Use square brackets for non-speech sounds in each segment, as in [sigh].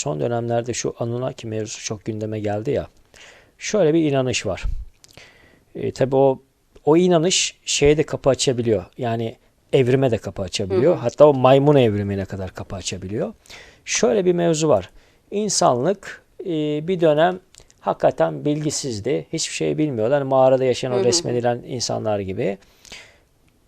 son dönemlerde şu Anunnaki mevzusu çok gündeme geldi ya. Şöyle bir inanış var. E, tabii o o inanış şeye de kapı açabiliyor. Yani evrime de kapı açabiliyor. Hatta o maymun evrimine kadar kapı açabiliyor. Şöyle bir mevzu var. İnsanlık e, bir dönem hakikaten bilgisizdi. Hiçbir şey bilmiyordu. Hani mağarada yaşayan o resmedilen insanlar gibi.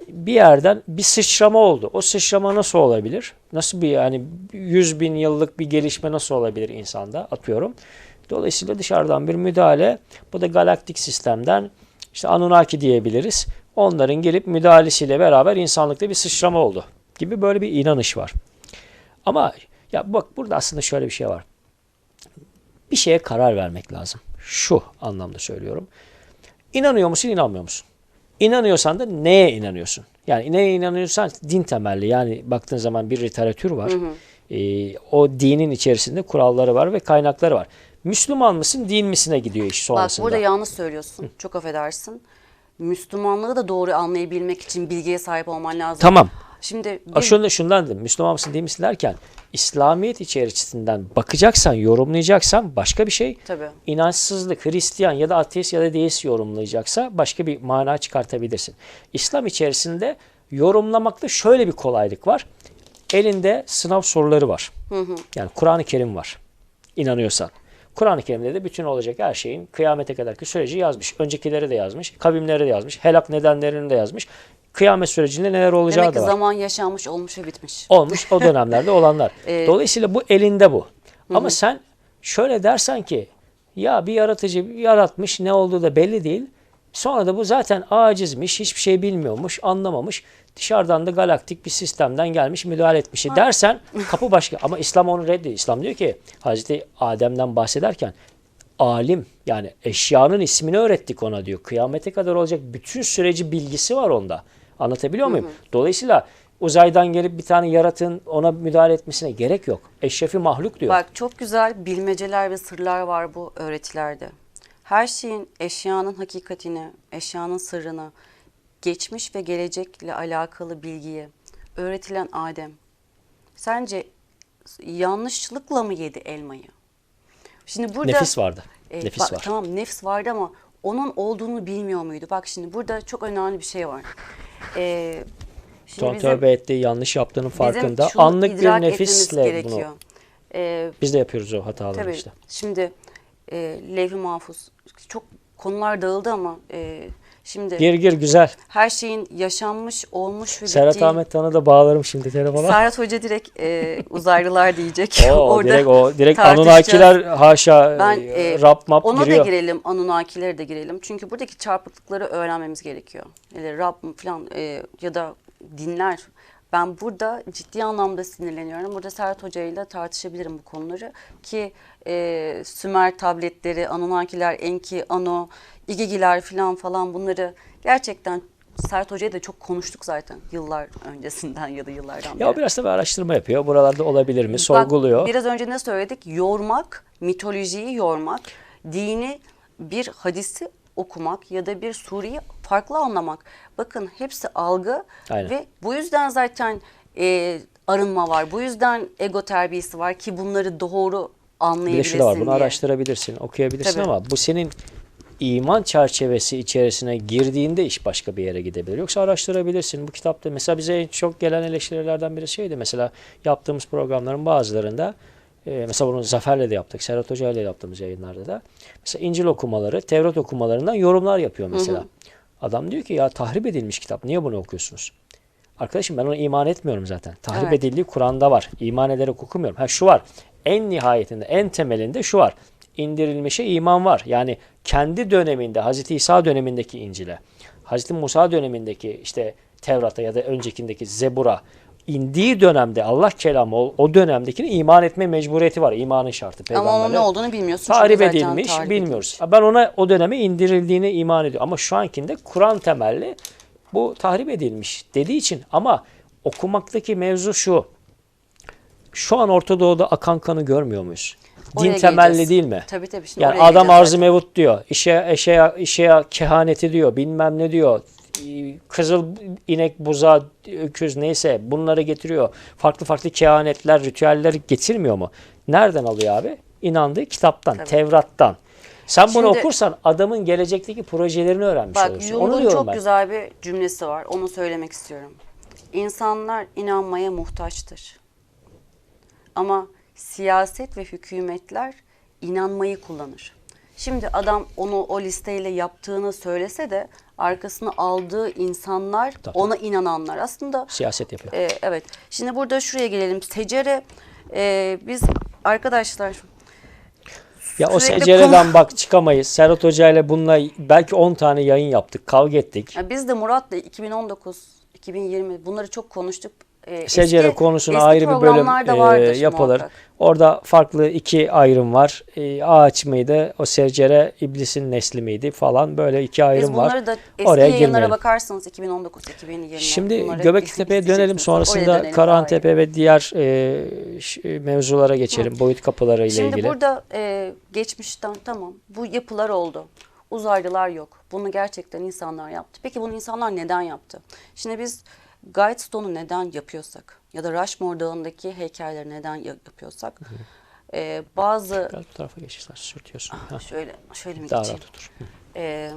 Bir yerden bir sıçrama oldu. O sıçrama nasıl olabilir? Nasıl bir yani 100 bin yıllık bir gelişme nasıl olabilir insanda atıyorum. Dolayısıyla dışarıdan bir müdahale. Bu da galaktik sistemden işte Anunnaki diyebiliriz. Onların gelip müdahalesiyle beraber insanlıkta bir sıçrama oldu gibi böyle bir inanış var. Ama ya bak burada aslında şöyle bir şey var. Bir şeye karar vermek lazım. Şu anlamda söylüyorum. İnanıyor musun, inanmıyor musun? İnanıyorsan da neye inanıyorsun? Yani neye inanıyorsan din temelli. Yani baktığın zaman bir literatür var. Ee, o dinin içerisinde kuralları var ve kaynakları var. Müslüman mısın, din misine gidiyor iş Bak sonrasında. burada yanlış söylüyorsun. Çok affedersin. Müslümanlığı da doğru anlayabilmek için bilgiye sahip olman lazım. Tamam. Şimdi bir, Şunu, şundan dedim. Müslüman mısın değil misin derken İslamiyet içerisinden bakacaksan, yorumlayacaksan başka bir şey. Tabii. İnançsızlık, Hristiyan ya da ateist ya da deist yorumlayacaksa başka bir mana çıkartabilirsin. İslam içerisinde yorumlamakta şöyle bir kolaylık var. Elinde sınav soruları var. Yani Kur'an-ı Kerim var. İnanıyorsan. Kur'an-ı Kerim'de de bütün olacak her şeyin kıyamete kadarki süreci yazmış. Öncekileri de yazmış, kavimleri de yazmış, helak nedenlerini de yazmış. Kıyamet sürecinde neler olacağı demek da var zaman yaşanmış, olmuş ve bitmiş. olmuş o dönemlerde [laughs] olanlar. Ee, Dolayısıyla bu elinde bu. Ama sen şöyle dersen ki ya bir yaratıcı yaratmış ne olduğu da belli değil. Sonra da bu zaten acizmiş, hiçbir şey bilmiyormuş, anlamamış. Dışarıdan da galaktik bir sistemden gelmiş, müdahale etmiş dersen [laughs] kapı başka. Ama İslam onu reddediyor. İslam diyor ki Hazreti Adem'den bahsederken alim yani eşyanın ismini öğrettik ona diyor. Kıyamete kadar olacak bütün süreci bilgisi var onda. Anlatabiliyor muyum? Dolayısıyla uzaydan gelip bir tane yaratığın ona müdahale etmesine gerek yok. Eşrefi mahluk diyor. Bak çok güzel bilmeceler ve sırlar var bu öğretilerde. Her şeyin eşyanın hakikatini, eşyanın sırrını, geçmiş ve gelecekle alakalı bilgiyi öğretilen Adem. Sence yanlışlıkla mı yedi elmayı? Şimdi burada Nefis vardı. e, Nefis bak, var. Tamam nefs vardı ama onun olduğunu bilmiyor muydu? Bak şimdi burada çok önemli bir şey var. Ee, şimdi Sonra bizim- tövbe ettiği yanlış yaptığının farkında. Anlık bir nefisle bunu. Ee, Biz de yapıyoruz o hataları tabii işte. şimdi e, levh-i mahfuz çok konular dağıldı ama e, şimdi Gir gir güzel. her şeyin yaşanmış, olmuş ve Serhat bittiği. Ahmet Tan'ı da bağlarım şimdi telefona. Serhat Hoca direkt e, uzaylılar diyecek. o, [laughs] Orada direkt o direkt. Anunnakiler haşa Ben e, e, rap map ona giriyor. da girelim, Anunnaki'lere de girelim. Çünkü buradaki çarpıklıkları öğrenmemiz gerekiyor. Yani Rab falan e, ya da dinler. Ben burada ciddi anlamda sinirleniyorum. Burada Serhat Hoca ile tartışabilirim bu konuları. Ki e, Sümer tabletleri, Anunnakiler, Enki, Ano, İgigiler falan falan bunları gerçekten Serhat Hoca'ya da çok konuştuk zaten yıllar öncesinden ya da yıllardan beri. Ya biraz da bir araştırma yapıyor. Buralarda olabilir mi? Sorguluyor. Bak, biraz önce ne söyledik? Yormak, mitolojiyi yormak, dini bir hadisi okumak ya da bir sureyi farklı anlamak. Bakın hepsi algı Aynen. ve bu yüzden zaten e, arınma var. Bu yüzden ego terbiyesi var ki bunları doğru Bir de şu da var. Bunu diye. araştırabilirsin, okuyabilirsin Tabii. ama bu senin iman çerçevesi içerisine girdiğinde iş başka bir yere gidebilir. Yoksa araştırabilirsin. Bu kitapta mesela bize en çok gelen eleştirilerden biri şeydi. Mesela yaptığımız programların bazılarında e, mesela bunu Zafer'le de yaptık. Serhat Hoca ile yaptığımız yayınlarda da. Mesela İncil okumaları, Tevrat okumalarından yorumlar yapıyor mesela. Adam diyor ki ya tahrip edilmiş kitap. Niye bunu okuyorsunuz? Arkadaşım ben ona iman etmiyorum zaten. Tahrip Evet. edildiği Kur'an'da var. İman ederek okumuyorum. Ha şu var. En nihayetinde, en temelinde şu var. İndirilmişe iman var. Yani kendi döneminde, Hazreti İsa dönemindeki İncil'e, Hazreti Musa dönemindeki işte Tevrat'a ya da öncekindeki Zebur'a indiği dönemde Allah kelamı o, dönemdekine iman etme mecburiyeti var. İmanın şartı. Ama onun ne olduğunu bilmiyorsun. Zaten edilmiş, tahrip bilmiyoruz. edilmiş. Ben ona o döneme indirildiğine iman ediyorum. Ama şu ankinde Kur'an temelli bu tahrip edilmiş dediği için ama okumaktaki mevzu şu. Şu an Orta Doğu'da akan kanı görmüyor muyuz? Oraya Din temelli geleceğiz. değil mi? Tabii tabii. Şimdi Yani adam zaten. mevut diyor. İşe eşeğe işe kehaneti diyor. Bilmem ne diyor. Kızıl inek, buza, öküz neyse bunları getiriyor. Farklı farklı kehanetler, ritüeller getirmiyor mu? Nereden alıyor abi? İnandığı kitaptan, Tabii. Tevrat'tan. Sen bunu Şimdi- okursan adamın gelecekteki projelerini öğrenmiş Bak olursun. Onu Jung'un çok ben. güzel bir cümlesi var. Onu söylemek istiyorum. İnsanlar inanmaya muhtaçtır. Ama siyaset ve hükümetler inanmayı kullanır. Şimdi adam onu o listeyle yaptığını söylese de arkasına aldığı insanlar Tabii. ona inananlar. Aslında Siyaset yapıyor. e, evet. Şimdi burada şuraya gelelim. Secere e, biz arkadaşlar Ya o secereden bak çıkamayız. Serhat Hoca ile bununla belki 10 tane yayın yaptık. Kavga ettik. Ya biz de Murat'la 2019, 2020 bunları çok konuştuk. Ee, Secere eski- konusuna eski ayrı bir bölüm programlarda e, yapılır. muhakkak. Orada farklı iki ayrım var. E, ağaç mıydı? O secere iblisin nesli miydi falan böyle iki Biz ayrım var. bunları da eski Oraya girmeyelim. bakarsanız 2019, 2020. Şimdi Göbekli Tepe'ye dönelim. Sonrasında. Karahantepe ve diğer e, ş- mevzulara geçelim. Boyut kapıları ile Şimdi ilgili. burada e, geçmişten tamam bu yapılar oldu. Uzaylılar yok. Bunu gerçekten insanlar yaptı. Peki bunu insanlar neden yaptı? Şimdi biz Guidestone'u neden yapıyorsak ya da Rushmore Dağı'ndaki heykelleri neden ya- yapıyorsak e, bazı bu tarafa geçirsen sürtüyorsun. Ha, şöyle şöyle mi daha geçeyim? rahat otur. Hı. e,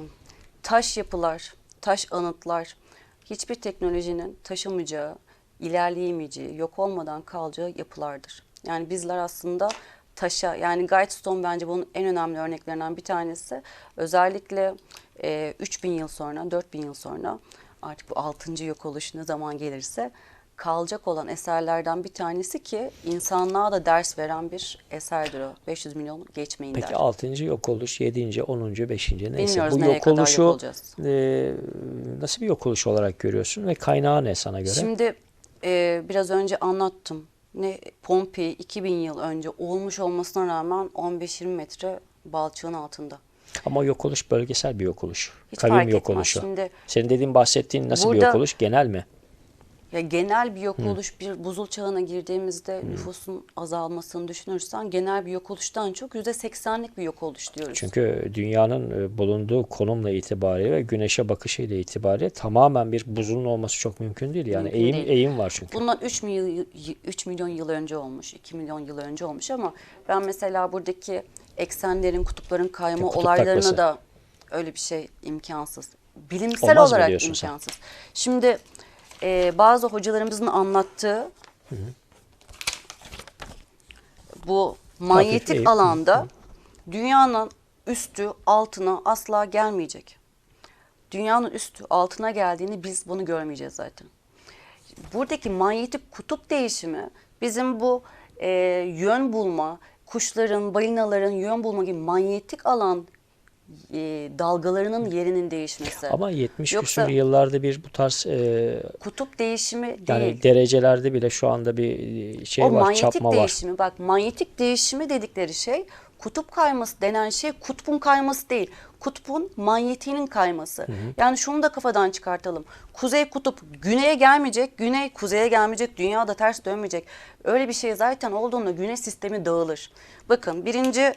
taş yapılar, taş anıtlar hiçbir teknolojinin taşımayacağı, ilerleyemeyeceği, yok olmadan kalacağı yapılardır. Yani bizler aslında taşa yani Guidestone bence bunun en önemli örneklerinden bir tanesi. Özellikle e, 3000 yıl sonra, 4000 yıl sonra artık bu 6. yok oluş ne zaman gelirse kalacak olan eserlerden bir tanesi ki insanlığa da ders veren bir eserdir o. 500 milyon geçmeyin der. Peki 6. yok oluş, 7. 10. 5. neyse. Bilmiyoruz Bu yok yok oluşu olacağız. e, nasıl bir yok oluş olarak görüyorsun ve kaynağı ne sana göre? Şimdi e, biraz önce anlattım. Ne Pompei 2000 yıl önce olmuş olmasına rağmen 15-20 metre balçığın altında. Ama yok oluş bölgesel bir yok oluş. Hiç Kavim fark yok etmez. oluşu. Şimdi Senin dediğin bahsettiğin nasıl bir Burada- yok oluş? Genel mi? Ya genel bir yok oluş bir buzul çağına girdiğimizde nüfusun azalmasını düşünürsen genel bir yok oluştan çok %80'lik bir yok oluş diyoruz. Çünkü dünyanın e, bulunduğu konumla itibariyle ve güneşe bakışıyla itibariyle tamamen bir buzulun olması çok mümkün değil. Yani Mümkün eğim değil. eğim var çünkü. Bundan 3 milyon, 3 milyon yıl önce olmuş, 2 milyon yıl önce olmuş ama ben mesela buradaki eksenlerin, kutupların kayma Kutup olaylarına taklası. da öyle bir şey imkansız. Bilimsel Olmaz olarak diyorsun sen? imkansız. Şimdi e, bazı hocalarımızın anlattığı bu manyetik eğim. alanda dünyanın üstü altına asla gelmeyecek. Dünyanın üstü altına geldiğini biz bunu görmeyeceğiz zaten buradaki manyetik kutup değişimi bizim bu e, yön bulma, kuşların, balinaların yön bulma gibi manyetik alan e, dalgalarının yerinin değişmesi. Ama 70 Yoksa küsur yıllarda bir bu tarz e, kutup değişimi yani değil. derecelerde bile şu anda bir e, şey o var, manyetik çapma var. değişimi bak manyetik değişimi dedikleri şey kutup kayması denen şey kutbun kayması değil. Kutbun manyetiğinin kayması. Yani şunu da kafadan çıkartalım. Kuzey kutup güneye gelmeyecek, güney kuzeye gelmeyecek, dünya da ters dönmeyecek. Öyle bir şey zaten olduğunda güneş sistemi dağılır. Bakın birinci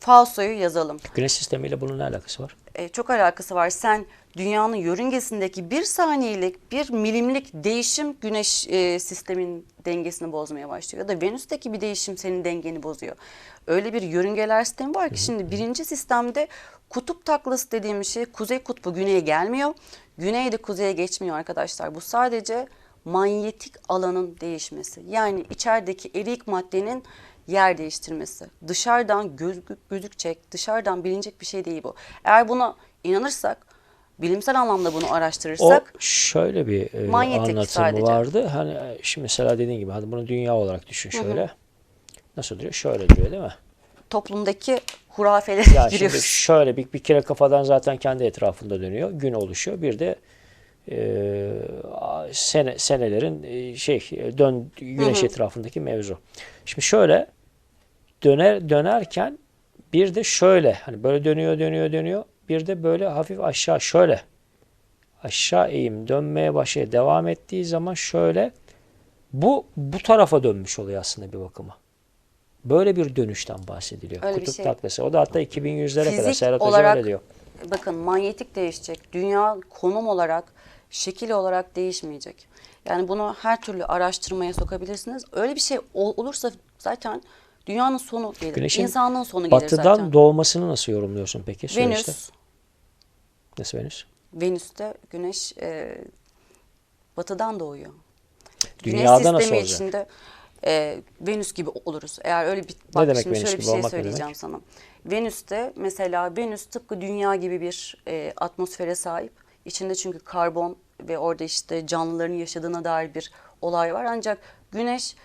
falsoyu yazalım. Güneş sistemiyle bunun ne alakası var? E, çok alakası var. Sen dünyanın yörüngesindeki bir saniyelik, bir milimlik değişim güneş e, sistemin dengesini bozmaya başlıyor. Ya da Venüs'teki bir değişim senin dengeni bozuyor. Öyle bir yörüngeler sistemi var ki şimdi birinci sistemde kutup taklası dediğim şey kuzey kutbu güneye gelmiyor. Güney de kuzeye geçmiyor arkadaşlar. Bu sadece manyetik alanın değişmesi. Yani içerideki erik maddenin yer değiştirmesi. Dışarıdan göz, gözükecek, dışarıdan bilinecek bir şey değil bu. Eğer buna inanırsak, bilimsel anlamda bunu O araştırırsak şöyle bir e, anlatımı sadece. vardı. Hani e, şimdi mesela dediğin gibi hadi bunu dünya olarak düşün şöyle. Nasıl duruyor? Şöyle duruyor değil mi? toplumdaki hurafelere Yani [laughs] şimdi giriyoruz. şöyle bir, bir kere kafadan zaten kendi etrafında dönüyor. Gün oluşuyor. Bir de e, sene, senelerin e, şey dön güneş etrafındaki mevzu. Şimdi şöyle döner dönerken bir de şöyle hani böyle dönüyor dönüyor dönüyor. Bir de böyle hafif aşağı şöyle aşağı eğim dönmeye başlıyor. Devam ettiği zaman şöyle bu bu tarafa dönmüş oluyor aslında bir bakıma. Böyle bir dönüşten bahsediliyor. Öyle Kutup şey. taklası. O da hatta 2100'lere kadar Serhat Hoca olarak öyle diyor. bakın manyetik değişecek. Dünya konum olarak, şekil olarak değişmeyecek. Yani bunu her türlü araştırmaya sokabilirsiniz. Öyle bir şey ol- olursa zaten Dünyanın sonu gelir. Güneşin İnsanlığın sonu gelir Batıdan zaten. doğmasını nasıl yorumluyorsun peki süreçte? Venüs, Nasıl Venüs? Venüs'te güneş e, batıdan doğuyor. Dünyada güneş nasıl sistemi olacak? içinde e, Venüs gibi oluruz. Eğer öyle bir bak demek şimdi Venüs şöyle bir şey ne söyleyeceğim demek? sana. Venüs'te mesela Venüs tıpkı dünya gibi bir e, atmosfere sahip. İçinde çünkü karbon ve orada işte canlıların yaşadığına dair bir olay var. Ancak Güneş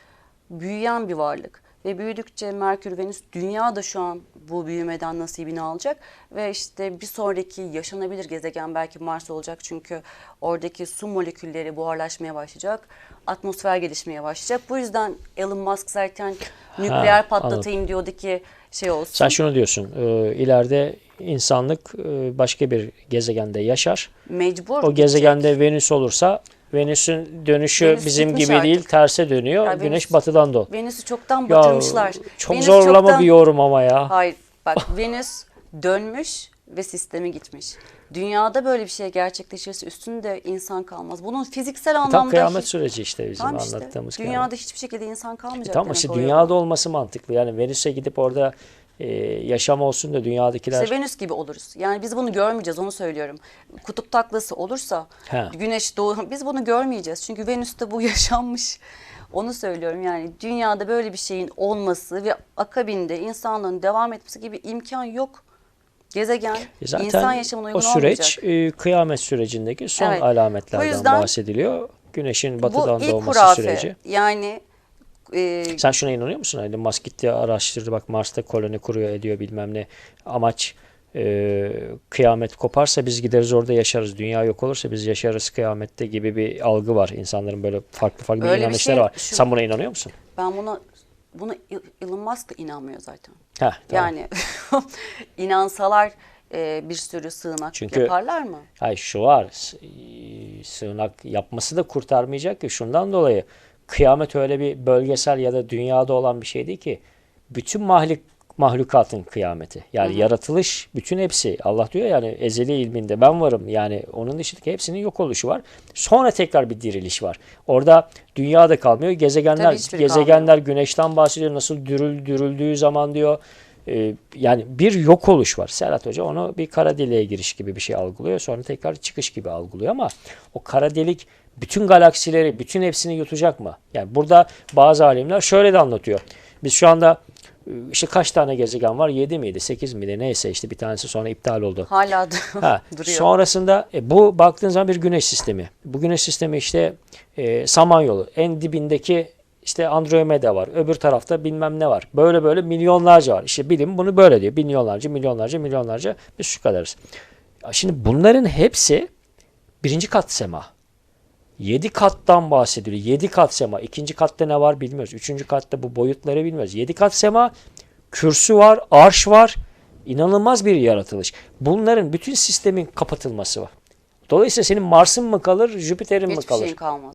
büyüyen bir varlık ve büyüdükçe Merkür, Venüs, Dünya da şu an bu büyümeden nasibini alacak ve işte bir sonraki yaşanabilir gezegen belki Mars olacak çünkü oradaki su molekülleri buharlaşmaya başlayacak, atmosfer gelişmeye başlayacak. Bu yüzden Elon Musk zaten nükleer patlatayım diyordu ki şey olsun. Sen şunu diyorsun. E, ileride insanlık e, başka bir gezegende yaşar. Mecbur O gidecek. gezegende Venüs olursa Venüs'ün dönüşü Venüs bizim gibi değil artık. terse dönüyor. Ya Güneş Venüs- batıdan doğ. Venüs'ü çoktan Ya batırmışlar. çok Venüs zorlama çoktan- bir yorum ama ya. Hayır bak [laughs] Venüs dönmüş ve sistemi gitmiş. Dünyada böyle bir şey gerçekleşirse üstünde insan kalmaz. Bunun fiziksel anlamda Tam kıyamet hiç- süreci işte bizim Tamam işte, anlattığımız dünyada kıyamet. hiçbir şekilde insan kalmayacak. Tamam demek işte dünyada olması mantıklı. Yani Venüs'e gidip orada e, yaşam olsun da dünyadakiler İşte Venüs gibi oluruz. Yani biz bunu görmeyeceğiz onu söylüyorum. Kutup taklası olursa He. güneş doğu biz bunu görmeyeceğiz. Çünkü Venüs'te bu [laughs] yaşanmış. Onu söylüyorum yani dünyada böyle bir şeyin olması ve akabinde insanlığın devam etmesi gibi imkan yok. Gezegen E Zaten insan yaşamına uygun o süreç olmayacak. e, kıyamet sürecindeki son Evet. alametlerden Bu yüzden bahsediliyor. Güneşin batıdan Bu ilk doğması hurafe. süreci. Yani e, Sen şuna inanıyor musun? Elon Musk gitti araştırdı bak Mars'ta koloni kuruyor ediyor bilmem ne. Amaç e, kıyamet koparsa biz gideriz orada yaşarız. Dünya yok olursa biz yaşarız kıyamette gibi bir algı var. İnsanların böyle farklı farklı Öyle bir inanışları şey- var. şu- Sen buna inanıyor musun? ben buna buna Elon Musk inanmıyor zaten. Heh, tamam. Yani [laughs] inansalar e, bir sürü sığınak Çünkü- yaparlar mı? Hayır şu var. Sığınak yapması da kurtarmayacak ki şundan dolayı kıyamet öyle bir bölgesel ya da dünyada olan bir şey değil ki. Bütün mahluk mahlukatın kıyameti. Yani yaratılış bütün hepsi. Allah diyor yani ezeli ilminde ben varım. Yani onun dışındaki hepsinin yok oluşu var. Sonra tekrar bir diriliş var. Orada dünya da kalmıyor. Gezegenler gezegenler güneşten bahsediyor. Nasıl dürül, dürüldüğü zaman diyor. e, yani bir yok oluş var. Serhat Hoca onu bir kara deliğe giriş gibi bir şey algılıyor. Sonra tekrar çıkış gibi algılıyor ama o kara delik bütün galaksileri, bütün hepsini yutacak mı? Yani burada bazı alimler şöyle de anlatıyor. Biz şu anda işte kaç tane gezegen var? 7 miydi? 8 miydi? Neyse işte bir tanesi sonra iptal oldu. Hala [laughs] Ha, [laughs] duruyor. sonrasında e, bu baktığın zaman bir güneş sistemi. Bu güneş sistemi işte e, Samanyolu. En dibindeki işte Andromeda var. Öbür tarafta bilmem ne var. Böyle böyle milyonlarca var. İşte bilim bunu böyle diyor. Milyonlarca, milyonlarca, milyonlarca biz şu kadarız. Şimdi bunların hepsi birinci kat sema. Yedi kattan bahsediliyor. Yedi kat sema. İkinci katta ne var bilmiyoruz. Üçüncü katta bu boyutları bilmiyoruz. Yedi kat sema, kürsü var, arş var. İnanılmaz bir yaratılış. Bunların bütün sistemin kapatılması var. Dolayısıyla senin Mars'ın mı kalır, Jüpiter'in mi kalır? şeyin kalmaz.